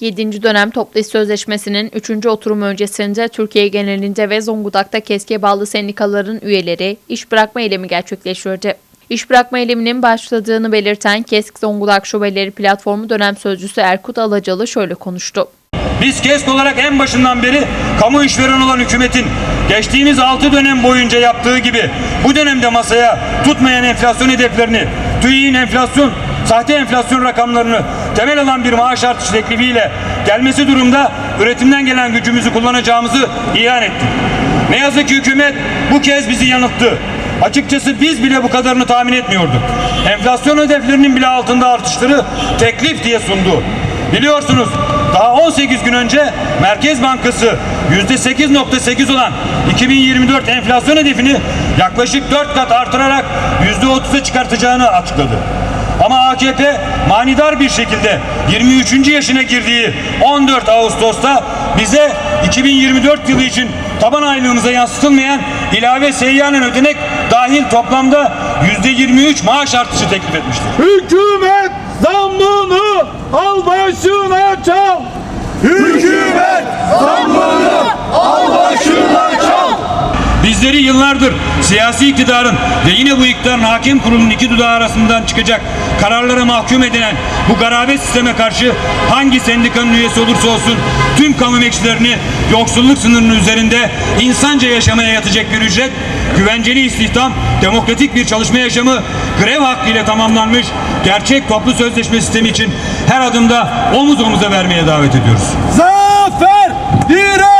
7. dönem toplu iş sözleşmesinin 3. oturumu öncesinde Türkiye genelinde ve Zonguldak'ta KESK'e bağlı sendikaların üyeleri iş bırakma eylemi gerçekleştirdi. İş bırakma eyleminin başladığını belirten KESK Zonguldak Şubeleri Platformu dönem sözcüsü Erkut Alacalı şöyle konuştu. Biz KESK olarak en başından beri kamu işveren olan hükümetin geçtiğimiz 6 dönem boyunca yaptığı gibi bu dönemde masaya tutmayan enflasyon hedeflerini, TÜİ'nin enflasyon, sahte enflasyon rakamlarını temel alan bir maaş artışı teklifiyle gelmesi durumda üretimden gelen gücümüzü kullanacağımızı ilan ettik. Ne yazık ki hükümet bu kez bizi yanılttı. Açıkçası biz bile bu kadarını tahmin etmiyorduk. Enflasyon hedeflerinin bile altında artışları teklif diye sundu. Biliyorsunuz daha 18 gün önce Merkez Bankası %8.8 olan 2024 enflasyon hedefini yaklaşık 4 kat artırarak %30'a çıkartacağını açıkladı. Ama AKP manidar bir şekilde 23. yaşına girdiği 14 Ağustos'ta bize 2024 yılı için taban aylığımıza yansıtılmayan ilave seyyanen ödenek dahil toplamda %23 maaş artışı teklif etmiştir. Hükümet Bizleri yıllardır siyasi iktidarın ve yine bu iktidarın hakim kurulunun iki dudağı arasından çıkacak kararlara mahkum edilen bu garabet sisteme karşı hangi sendikanın üyesi olursa olsun tüm kamu emekçilerini yoksulluk sınırının üzerinde insanca yaşamaya yatacak bir ücret, güvenceli istihdam, demokratik bir çalışma yaşamı grev hakkı ile tamamlanmış gerçek toplu sözleşme sistemi için her adımda omuz omuza vermeye davet ediyoruz. Zafer direniş.